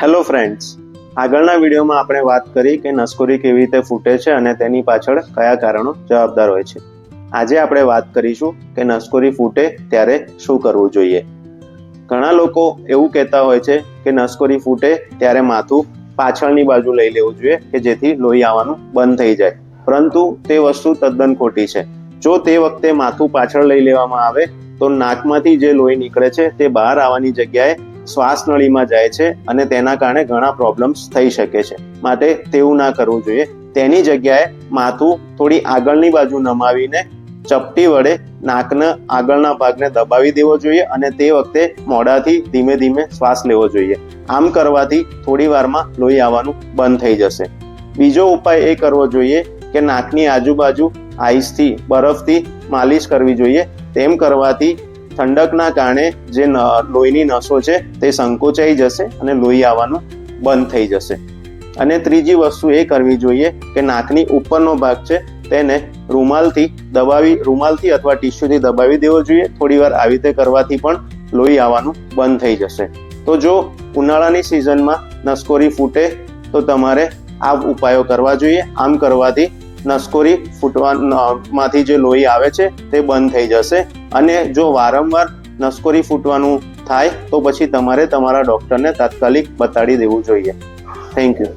Hello friends આગળના વિડીયોમાં આપણે વાત કરી કે નસકોરી કેવી રીતે ફૂટે છે અને તેની પાછળ કયા કારણો જવાબદાર હોય છે. આજે આપણે વાત કરીશું કે નસકોરી ફૂટે ત્યારે શું કરવું જોઈએ. ઘણા લોકો એવું કહેતા હોય છે કે નસકોરી ફૂટે ત્યારે માથું પાછળની બાજુ લઈ લેવું જોઈએ કે જેથી લોહી આવવાનું બંધ થઈ જાય. પરંતુ તે વસ્તુ તદ્દન ખોટી છે. જો તે વખતે માથું પાછળ લઈ લેવામાં આવે તો નાકમાંથી જે લોહી નીકળે છે તે બહાર આવવાની જગ્યાએ શ્વાસ નળીમાં જાય છે અને તેના કારણે ઘણા પ્રોબ્લેમ્સ થઈ શકે છે. માટે તેવું ના કરવું જોઈએ. તેની જગ્યાએ માથું થોડી આગળની બાજુ નમાવીને ચપટી વડે નાકના આગળના ભાગને દબાવી દેવો જોઈએ અને તે વખતે મોઢાથી ધીમે ધીમે શ્વાસ લેવો જોઈએ. આમ કરવાથી થોડી વારમાં લોહી આવવાનું બંધ થઈ જશે. બીજો ઉપાય એ કરવો જોઈએ કે નાકની આજુબાજુ આઈસથી, બરફથી માલિશ કરવી જોઈએ. તેમ કરવાથી ઠંડકના કારણે જે લોહીની નસો છે તે સંકોચાઈ જશે અને લોહી આવવાનું બંધ થઈ જશે. અને ત્રીજી વસ્તુ એ કરવી જોઈએ કે નાકની ઉપરનો ભાગ છે તેને રૂમાલથી દબાવી, રૂમાલથી અથવા ટીશ્યુથી દબાવી દેવો જોઈએ. થોડી વાર આવી રીતે કરવાથી પણ લોહી આવવાનું બંધ થઈ જશે. તો જો ઉનાળાની સિઝનમાં નસકોરી ફૂટે તો તમારે આ ઉપાયો કરવા જોઈએ. આમ કરવાથી નસકોરી ફૂટવા માંથી જે લોહી આવે છે, તે બંધ થઈ જશે. અને જો વારંવાર નસકોરી ફૂટવાનું થાય, તો પછી તમારે તમારા ડોક્ટરને તાત્કાલિક બતાડી દેવું જોઈએ. Thank you